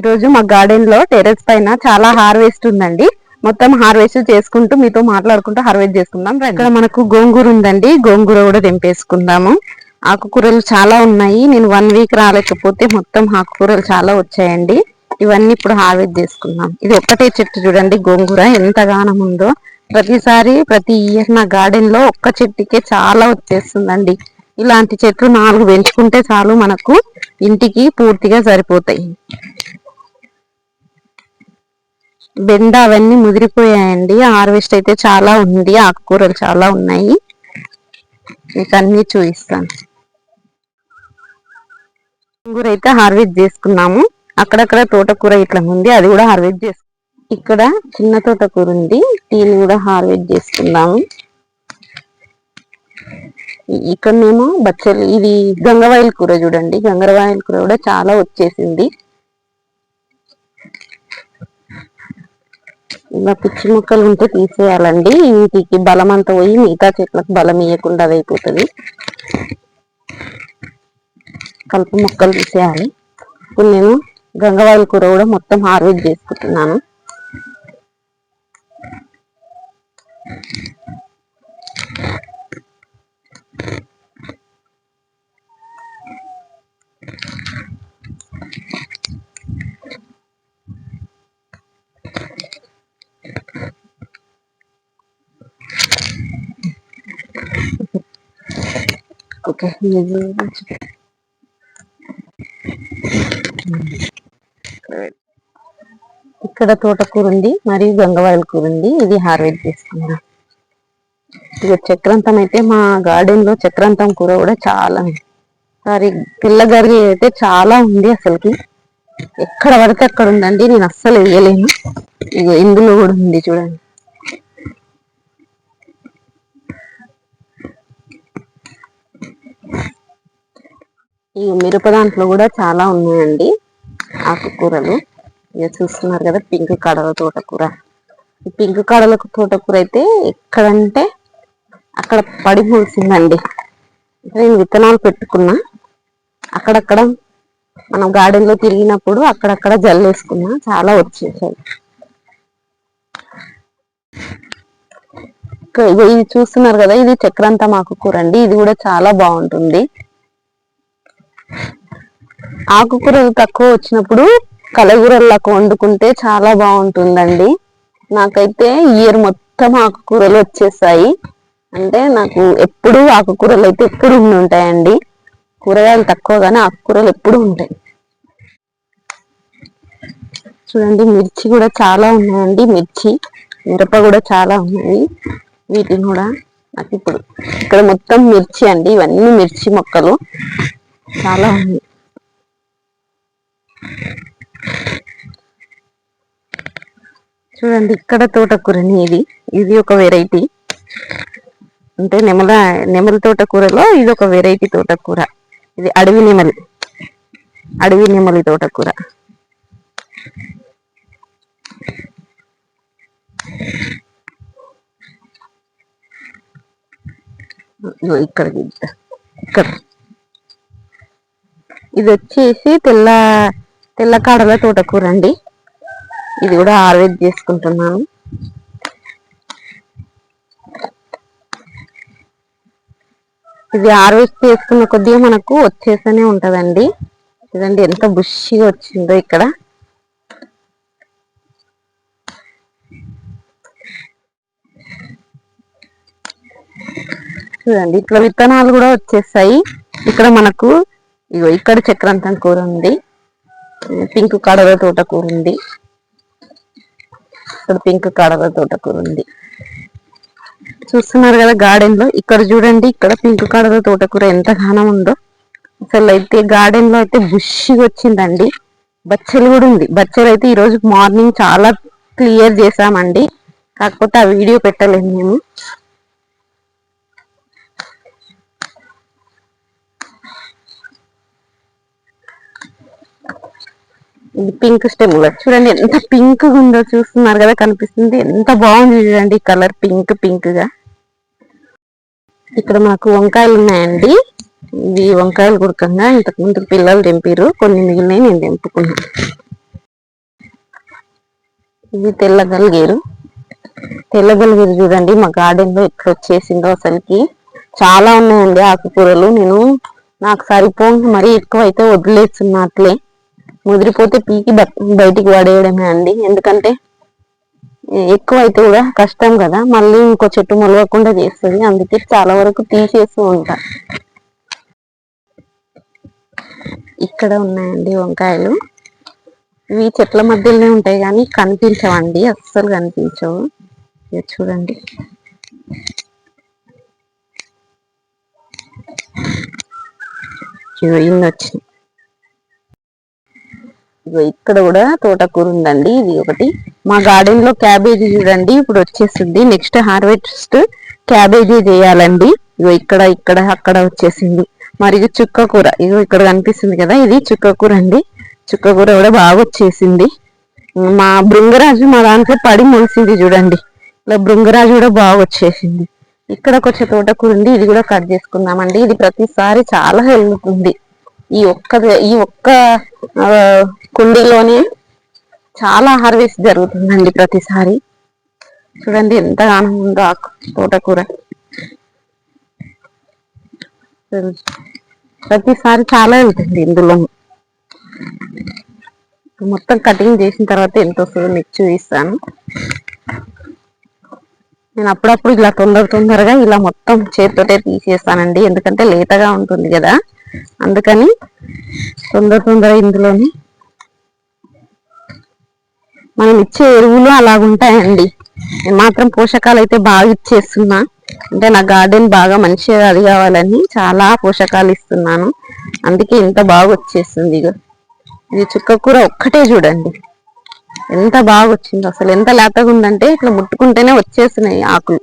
ఈరోజు మా గార్డెన్లో టెరెస్ పైన చాలా హార్వెస్ట్ ఉందండి. మొత్తం హార్వెస్ట్ చేసుకుంటూ మీతో మాట్లాడుకుంటూ హార్వెస్ట్ చేసుకుందాం ఇక్కడ మనకు గోంగూర ఉందండి. గోంగూర కూడా తెంపేసుకుందాము. ఆకుకూరలు చాలా ఉన్నాయి. నేను వన్ వీక్ రాలేకపోతే మొత్తం ఆకుకూరలు చాలా వచ్చాయండి. ఇవన్నీ ఇప్పుడు హార్వెస్ట్ చేసుకుందాం. ఇది ఒక్కటే చెట్టు చూడండి. గోంగూర ఎంతగానం ఉందో. ప్రతిసారి ప్రతి ఇయర్ నా గార్డెన్లో ఒక్క చెట్టుకే చాలా వచ్చేస్తుందండి. ఇలాంటి చెట్లు నాలుగు పెంచుకుంటే చాలు మనకు ఇంటికి పూర్తిగా సరిపోతాయి. బెండ అవన్నీ ముదిరిపోయాయండి. హార్వెస్ట్ అయితే చాలా ఉంది. ఆకుకూరలు చాలా ఉన్నాయి. మీకు అన్ని చూపిస్తాను. గోంగూర అయితే హార్వెస్ట్ చేసుకున్నాము. అక్కడక్కడ తోటకూర ఇట్లా ఉంది. అది కూడా హార్వెస్ట్ చేసుకున్నాం ఇక్కడ చిన్న తోటకూర ఉంది. దీన్ని కూడా హార్వెస్ట్ చేసుకుందాము ఇక్కడనేమో బచ్చలు ఇది గంగవాయిల కూర చూడండి. గంగరవాయిల కూర కూడా చాలా వచ్చేసింది. ఇలా పిచ్చి మొక్కలు ఉంటే తీసేయాలండి. వీటికి బలం అంతా పోయి మిగతా చెట్లకు బలం ఇవ్వకుండా అది అయిపోతుంది. కలుపు మొక్కలు తీసేయాలి. ఇప్పుడు నేను గంగవాయల కూర కూడా మొత్తం హార్వెస్ట్ చేసుకుంటున్నాను. ఓకే ఇక్కడ తోటకూర ఉంది మరియు గంగవాయల కూర ఉంది ఇది హార్వెస్ట్ చేసుకుందాం ఇక చక్రాంతం అయితే మా గార్డెన్లో చక్రాంతం కూర కూడా చాలా సారీ పిల్లగారి అయితే చాలా ఉంది అసలుకి. ఎక్కడ పడితే అక్కడ ఉందండి నేను అస్సలు వేయలేను. ఇక ఇందులో కూడా ఉంది చూడండి. ఈ మిరప దాంట్లో కూడా చాలా ఉన్నాయండి. ఆకుకూరలు. ఇక చూస్తున్నారు కదా పింక్ కడల తోటకూర. ఈ పింక్ కడల తోటకూర అయితే ఎక్కడంటే అక్కడ పడి పూసిందండి నేను విత్తనాలు పెట్టుకున్నా. అక్కడక్కడ మనం గార్డెన్లో తిరిగినప్పుడు అక్కడక్కడ జల్లేసుకున్నా చాలా వచ్చేసాయి. ఇది చూస్తున్నారు కదా ఇది చక్రాంతం ఆకుకూర అండి. ఇది కూడా చాలా బాగుంటుంది. ఆకుకూరలు తక్కువ వచ్చినప్పుడు కలగూరల్లాగా వండుకుంటే చాలా బాగుంటుందండి. నాకైతే ఇయర్ మొత్తం ఆకుకూరలు వచ్చేసాయి. అంటే నాకు ఎప్పుడు ఆకుకూరలు అయితే ఎప్పుడు ఉండి ఉంటాయండి కూరగాయలు తక్కువ కానీ ఆకుకూరలు ఎప్పుడు ఉంటాయి. చూడండి మిర్చి కూడా చాలా ఉన్నాయండి. మిర్చి మిరప కూడా చాలా ఉన్నాయి. వీటిని కూడా నాకు ఇప్పుడు ఇక్కడ మొత్తం మిర్చి అండి. ఇవన్నీ మిర్చి మొక్కలు. చాలా ఉంది. చూడండి ఇక్కడ తోటకూరని ఇది. ఇది ఒక వెరైటీ అంటే నెమల నెమలి తోటకూరలో ఇది ఒక వెరైటీ తోటకూర. ఇది అడవి నెమలి. అడవి నెమలి తోటకూర. ఇక్కడ ఇక్కడ. ఇది వచ్చేసి తెల్ల తెల్ల కాడల తోటకూర అండి ఇది కూడా హార్వెస్ట్ చేసుకుంటున్నాను. ఇది హార్వెస్ట్ చేసుకున్న కొద్దిగా మనకు వచ్చేస్తూనే ఉంటదండి. ఇదండి ఎంత బుష్గా వచ్చిందో ఇక్కడ. చూడండి ఇట్లా విత్తనాలు కూడా వచ్చేస్తాయి. ఇక్కడ మనకు ఇగో ఇక్కడ చక్రాంతం కూర ఉంది. పింక్ కడవ తోట కూర ఉంది. ఇక్కడ పింక్ కడవ తోట కూర ఉంది. చూస్తున్నారు కదా గార్డెన్లో? ఇక్కడ చూడండి ఇక్కడ పింక్ కడవ తోటకూర ఎంత ఘనం ఉందో. అసలు అయితే గార్డెన్లో అయితే బుషిగా వచ్చిందండి. బచ్చలు కూడా ఉంది. బచ్చలు అయితే ఈ రోజు మార్నింగ్ చాలా క్లియర్ చేసామండి కాకపోతే ఆ వీడియో పెట్టలేదు మేము. ఇది పింక్ స్టెమ్ చూడండి ఎంత పింక్ ఉందో చూస్తున్నారు కదా కనిపిస్తుంది. ఎంత బాగుంది చూడండి కలర్ పింక్ పింక్గా. ఇక్కడ మాకు వంకాయలు ఉన్నాయండి. ఇవి వంకాయలు కుడకంగా ఇంతకు ముందు పిల్లలు తెంపిరు కొన్ని మిగిలినవి నేను తెంపుకున్నాను. ఇది తెల్ల గల్గేరు చూడండి. మా గార్డెన్లో ఎక్కడ వచ్చేసిందో అసలుకి. చాలా ఉన్నాయండి ఆకుకూరలు. నేను నాకు సరిపోయి మరీ ఎక్కువ అయితే వదిలేస్తున్నట్లే. ముదిరిపోతే పీకి బ- బయటికి పడేయడమే అండి. ఎందుకంటే ఎక్కువ అయితే కూడా కష్టం కదా. మళ్ళీ ఇంకో చెట్టు మొలవకుండా చేస్తుంది. అందుకే చాలా వరకు తీసేస్తూ ఉంటా. ఇక్కడ ఉన్నాయండి వంకాయలు. ఇవి చెట్ల మధ్యలోనే ఉంటాయి కానీ కనిపించవండి. అస్సలు కనిపించవు. చూడండి. ఇగో ఇక్కడ కూడా తోటకూర ఉందండి ఇది ఒకటి. మా గార్డెన్లో క్యాబేజీ చూడండి ఇప్పుడు వచ్చేసింది. నెక్స్ట్ హార్వెస్ట్ క్యాబేజీ చేయాలండి. ఇగో ఇక్కడ ఇక్కడ అక్కడ వచ్చేసింది. మరియు చుక్క కూర ఇగో ఇక్కడ కనిపిస్తుంది కదా ఇది చుక్క కూర అండి. చుక్క కూర కూడా బాగా వచ్చేసింది. మా బృంగరాజు మా దాంట్లో పడి మొలిసింది చూడండి. ఇలా బృంగరాజు కూడా బాగా వచ్చేసింది. ఇక్కడ కొంచెం తోటకూర ఉంది ఇది కూడా కట్ చేసుకుందామండి. ఇది ప్రతిసారి చాలా వెళ్తుంది ఈ ఒక్క ఈ ఒక్క కుండీలోనే చాలా హార్వెస్ట్ జరుగుతుందండి ప్రతిసారి. చూడండి ఎంత ఆనందం ఉందో ఆ తోటకూర. ప్రతిసారి చాలా వెళ్తుంది ఇందులో. మొత్తం కటింగ్ చేసిన తర్వాత ఎంత వస్తుందో మీకు చూపిస్తాను. నేను అప్పుడప్పుడు ఇలా తొందర తొందరగా ఇలా మొత్తం చేతితోటే తీసేస్తానండి. ఎందుకంటే లేతగా ఉంటుంది కదా. అందుకని తొందర తొందర ఇందులోని. మనం ఇచ్చే ఎరువులు అలాగుంటాయండి నేను మాత్రం పోషకాలు అయితే బాగా ఇచ్చేస్తున్నా. అంటే నా గార్డెన్ బాగా మంచిగా అది కావాలని చాలా పోషకాలు ఇస్తున్నాను. అందుకే ఇంత బాగా వచ్చేస్తుంది ఇక ఇది చుక్కకూర ఒక్కటే చూడండి. ఎంత బాగా వచ్చిందో. అసలు ఎంత లేతగా ఉందంటే ఇట్లా ముట్టుకుంటేనే వచ్చేస్తున్నాయి ఆకులు.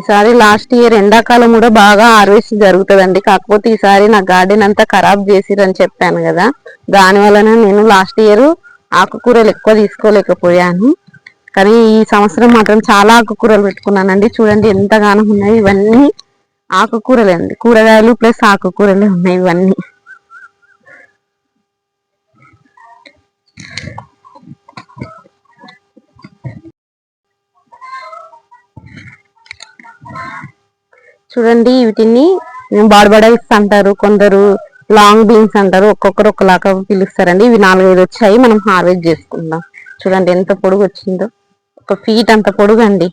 ఈసారి లాస్ట్ ఇయర్ ఎండాకాలం కూడా బాగా హార్వెస్ట్ జరుగుతుందండి. కాకపోతే ఈసారి నా గార్డెన్ అంతా ఖరాబ్ చేసిరని చెప్పాను కదా. దాని వలన నేను లాస్ట్ ఇయర్ ఆకుకూరలు ఎక్కువ తీసుకోలేకపోయాను. కానీ ఈ సంవత్సరం మాత్రం చాలా ఆకుకూరలు పెట్టుకున్నానండి. చూడండి ఎంతగానో ఉన్నాయి. ఇవన్నీ ఆకుకూరలే అండి కూరగాయలు ప్లస్ ఆకుకూరలే ఉన్నాయి ఇవన్నీ. చూడండి వీటిని బాడబడైస్ అంటారు కొందరు లాంగ్ బీన్స్ అంటారు. ఒక్కొక్కరు ఒకలాగా పిలుస్తారండి. ఇవి నాలుగైదు వచ్చాయి. మనం హార్వెస్ట్ చేసుకుందాం. చూడండి ఎంత పొడుగు వచ్చిందో. ఒక ఫీట్ అంత పొడుగు అండి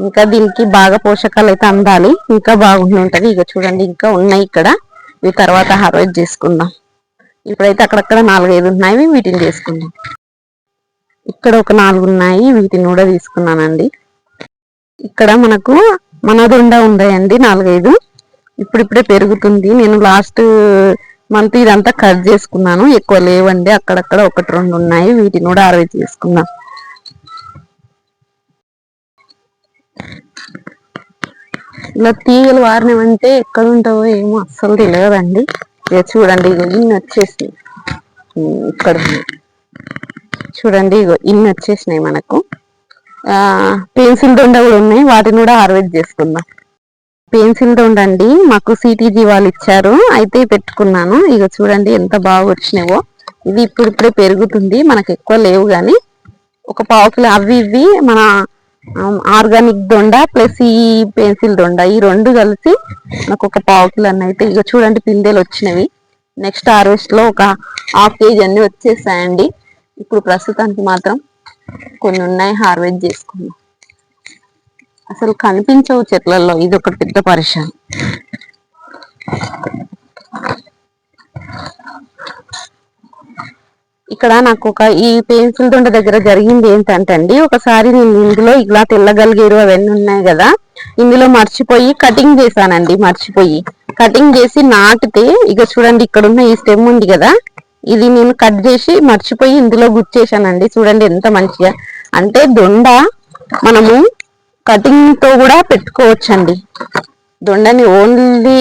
ఇంకా దీనికి బాగా పోషకాలు అయితే అందాలి. ఇంకా బాగుండి ఉంటుంది. ఇక చూడండి ఇంకా ఉన్నాయి ఇక్కడ. ఇవి తర్వాత హార్వెస్ట్ చేసుకుందాం. ఇప్పుడైతే అక్కడక్కడ నాలుగైదు ఉన్నాయి. వీటిని చేసుకుందాం. ఇక్కడ ఒక నాలుగు ఉన్నాయి. వీటిని కూడా తీసుకున్నానండి. ఇక్కడ మనకు మనదొండ ఉన్నాయండి నాలుగైదు. ఇప్పుడిప్పుడే పెరుగుతుంది. నేను లాస్ట్ మంత్ ఇదంతా కట్ చేసుకున్నాను. ఎక్కువ లేవండి. అక్కడక్కడ ఒకటి రెండు ఉన్నాయి. వీటిని కూడా అరవై చేసుకున్నాను ఇలా తీగలు వారినవంటే ఎక్కడ ఉంటావో ఏమో అస్సలు తెలియదండి. ఇక చూడండి ఇగో ఇన్ని వచ్చేసినాయి. ఇక్కడ చూడండి ఇగో ఇన్ని వచ్చేసినాయి మనకు. పెన్సిల్ దొండ కూడా ఉన్నాయి. వాటిని కూడా హార్వెస్ట్ చేసుకుందాం. పెన్సిల్ దొండ అండి మాకు సిటీజీ వాళ్ళు ఇచ్చారు. అయితే పెట్టుకున్నాను. ఇక చూడండి ఎంత బాగా వచ్చినావో ఇది ఇప్పుడిప్పుడే పెరుగుతుంది. మనకు ఎక్కువ లేవు కానీ ఒక పావు కిలో అవి ఇవి మన ఆర్గానిక్ దొండ ప్లస్ ఈ పెన్సిల్ దొండ. ఈ రెండు కలిసి నాకు ఒక పావు కిలో అన్న అయితే ఇక చూడండి పిందెలు వచ్చినవి. నెక్స్ట్ హార్వెస్ట్లో ఒక హాఫ్ కేజీ అన్ని వచ్చేసాయండి. ఇప్పుడు ప్రస్తుతానికి మాత్రం కొన్ని ఉన్నాయి హార్వెస్ట్ చేసుకున్నాం. అసలు కనిపించవు చెట్లలో ఇది ఒక పెద్ద పరిశ్రమ. ఇక్కడ నాకు ఒక ఈ పెన్సిల్ దొండ దగ్గర జరిగింది ఏంటంటే అండి ఒకసారి నేను ఇందులో ఇలా తెల్లగలిగేరు అవన్నీ ఉన్నాయి కదా ఇందులో మర్చిపోయి కటింగ్ చేశానండి మర్చిపోయి. కటింగ్ చేసి నాటితే ఇక చూడండి ఇక్కడ ఉన్న ఈ స్టెమ్ ఉంది కదా ఇది నేను కట్ చేసి మర్చిపోయి ఇందులో గుచ్చేసానండి చూడండి ఎంత మంచిగా. అంటే దొండ మనము కటింగ్తో కూడా పెట్టుకోవచ్చండి. దొండని ఓన్లీ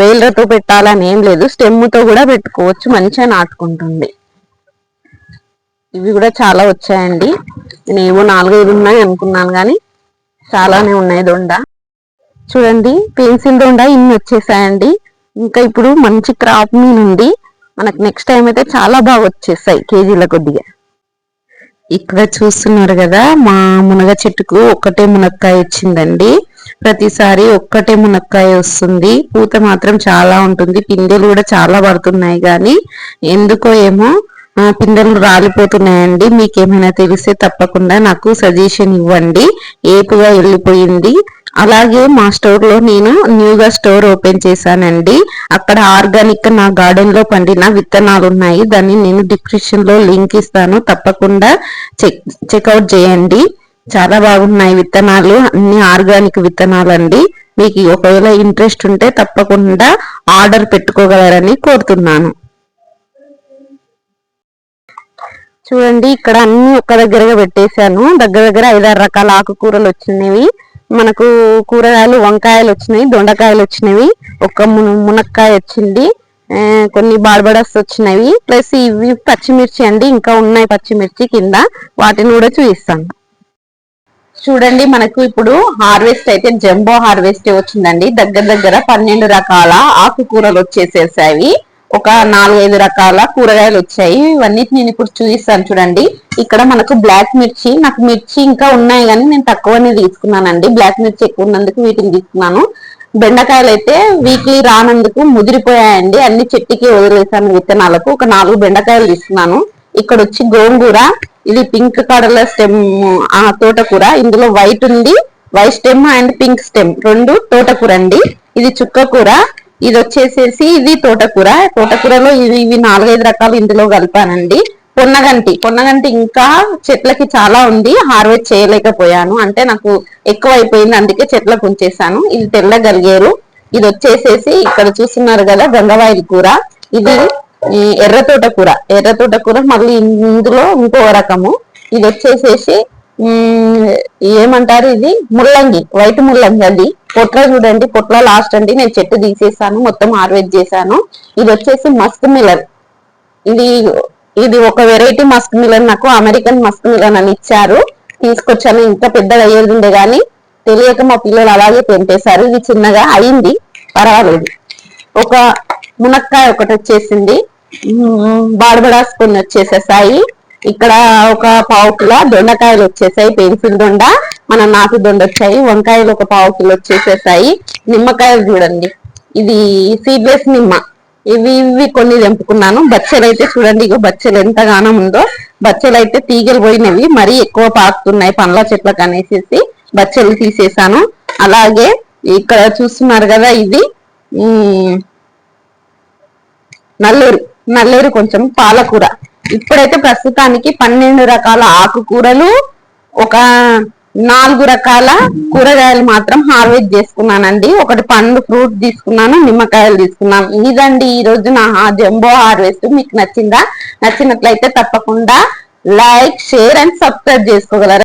వేలతో పెట్టాలని ఏం లేదు. స్టెమ్తో కూడా పెట్టుకోవచ్చు. మంచిగా నాటుకుంటుంది. ఇవి కూడా చాలా వచ్చాయండి. నేను ఏవో నాలుగైదు ఉన్నాయి అనుకున్నాను కానీ చాలానే ఉన్నాయి దొండ. చూడండి పెన్సిల్ దొండ ఇన్ని వచ్చేసాయండి. ఇంకా ఇప్పుడు మంచి క్రాప్ మీన్ మనకు నెక్స్ట్ టైం అయితే చాలా బాగా వచ్చేస్తాయి కేజీల కొద్దిగా. ఇక్కడ చూస్తున్నారు కదా మా మునగ చెట్టుకు ఒక్కటే మునక్కాయ వచ్చిందండి. ప్రతిసారి ఒక్కటే మునక్కాయ వస్తుంది. పూత మాత్రం చాలా ఉంటుంది. పిందెలు కూడా చాలా పడుతున్నాయి కానీ ఎందుకో ఏమో పిందెలు రాలిపోతున్నాయండి. మీకేమైనా తెలిస్తే తప్పకుండా నాకు సజెషన్ ఇవ్వండి. ఏపుగా వెళ్ళిపోయింది. అలాగే మా స్టోర్లో నేను న్యూగా స్టోర్ ఓపెన్ చేశానండి. అక్కడ ఆర్గానిక్ నా గార్డెన్లో పండిన విత్తనాలు ఉన్నాయి. దాన్ని నేను డిస్క్రిప్షన్లో లింక్ ఇస్తాను. తప్పకుండా చెక్ చెక్అవుట్ చేయండి. చాలా బాగున్నాయి విత్తనాలు. అన్ని ఆర్గానిక్ విత్తనాలు అండి మీకు ఒకవేళ ఇంట్రెస్ట్ ఉంటే తప్పకుండా ఆర్డర్ పెట్టుకోగలరని కోరుతున్నాను. చూడండి ఇక్కడ అన్ని ఒక్క దగ్గరగా పెట్టేశాను. దగ్గర దగ్గర ఐదారు రకాల ఆకుకూరలు వచ్చినవి. మనకు కూరగాయలు వంకాయలు వచ్చినాయి దొండకాయలు వచ్చినవి ఒక మునక్కాయ వచ్చింది కొన్ని బార్బడస్ వచ్చినవి ప్లస్ ఇవి పచ్చిమిర్చి అండి ఇంకా ఉన్నాయి పచ్చిమిర్చి కింద వాటిని కూడా చూపిస్తాను. చూడండి మనకు ఇప్పుడు హార్వెస్ట్ అయితే జంబో హార్వెస్ట్ వచ్చిందండి. దగ్గర దగ్గర పన్నెండు రకాల ఆకుకూరలు వచ్చేసేసాయి. ఒక నాలుగైదు రకాల కూరగాయలు వచ్చాయి. ఇవన్నీ నేను ఇప్పుడు చూపిస్తాను చూడండి. ఇక్కడ మనకు బ్లాక్ మిర్చి నాకు మిర్చి ఇంకా ఉన్నాయి కానీ నేను తక్కువనే తీసుకున్నానండి. బ్లాక్ మిర్చి ఎక్కువ ఉన్నందుకు వీటిని తీసుకున్నాను. బెండకాయలు అయితే వీక్లీ రానందుకు ముదిరిపోయాయండి. అన్ని చెట్టుకి వదిలేసాను విత్తనాలకు. ఒక నాలుగు బెండకాయలు తీసుకున్నాను. ఇక్కడ వచ్చి గోంగూర ఇది పింక్ కలర్ స్టెమ్ ఆ తోటకూర. ఇందులో వైట్ ఉంది. White stem and pink stem. రెండు తోటకూర అండి. ఇది చుక్క కూర. ఇది వచ్చేసేసి ఇది తోటకూర. తోటకూరలో ఇవి ఇవి నాలుగైదు రకాలు ఇందులో కలిపానండి. పొన్నగంటి పొన్నగంటి ఇంకా చెట్లకి చాలా ఉంది. హార్వెస్ట్ చేయలేకపోయాను. అంటే నాకు ఎక్కువ అయిపోయింది అందుకే చెట్లకు ఉంచేసాను ఇది తెల్లగలిగేరు. ఇది వచ్చేసేసి ఇక్కడ చూస్తున్నారు కదా గంగవాయిల కూర. ఇది ఎర్ర తోటకూర. ఎర్ర తోటకూర మళ్ళీ ఇందులో ఇంకో రకము. ఇది వచ్చేసేసి ఏమంటారు ఇది? ముల్లంగి వైట్ ముల్లంగి అది పొట్ల చూడండి పొట్ల లాస్ట్ అండి. నేను చెట్టు తీసేసాను మొత్తం హార్వెస్ట్ చేశాను. ఇది వచ్చేసి మస్క్ మిలన్ ఇది ఇది ఒక వెరైటీ మస్క్ మిలన్ నాకు అమెరికన్ మస్క్ మిలన్ అని ఇచ్చారు. తీసుకొచ్చాను ఇంకా పెద్దగా అయ్యేది ఉండే కానీ తెలియక మా పిల్లలు అలాగే తెంపేశారు. ఇది చిన్నగా అయింది పర్వాలేదు. ఒక మునక్కాయ ఒకటి వచ్చేసింది. బాడబడాస్ కొన్ని వచ్చేసేసాయి. ఇక్కడ ఒక పావు కిలో దొండకాయలు వచ్చేసాయి పెన్సిల్ దొండ మన నాటు దొండ వచ్చాయి వంకాయలు ఒక పావు కిలో వచ్చేసేసాయి. నిమ్మకాయలు చూడండి. ఇది సీడ్లెస్ నిమ్మ. ఇవి ఇవి కొన్ని తెంపుకున్నాను. బచ్చలు అయితే చూడండి ఇగో బచ్చలు ఎంతగానో ఉందో. బచ్చలు అయితే తీగలు పోయినవి మరీ ఎక్కువ పాకుతున్నాయి పండ్ల చెట్లకు అనేసి బచ్చలు తీసేసాను. అలాగే ఇక్కడ చూస్తున్నారు కదా ఇది నల్లేరు నల్లేరు కొంచెం పాలకూర. ఇప్పుడైతే ప్రస్తుతానికి పన్నెండు రకాల ఆకుకూరలు ఒక నాలుగు రకాల కూరగాయలు మాత్రం హార్వెస్ట్ చేసుకున్నానండి. ఒకటి పండు ఫ్రూట్ తీసుకున్నాను నిమ్మకాయలు తీసుకున్నాను. ఇదండి ఈ రోజు నా జంబో హార్వెస్ట్. మీకు నచ్చిందా? నచ్చినట్లయితే తప్పకుండా లైక్ షేర్ అండ్ సబ్స్క్రైబ్ చేసుకోగలరా?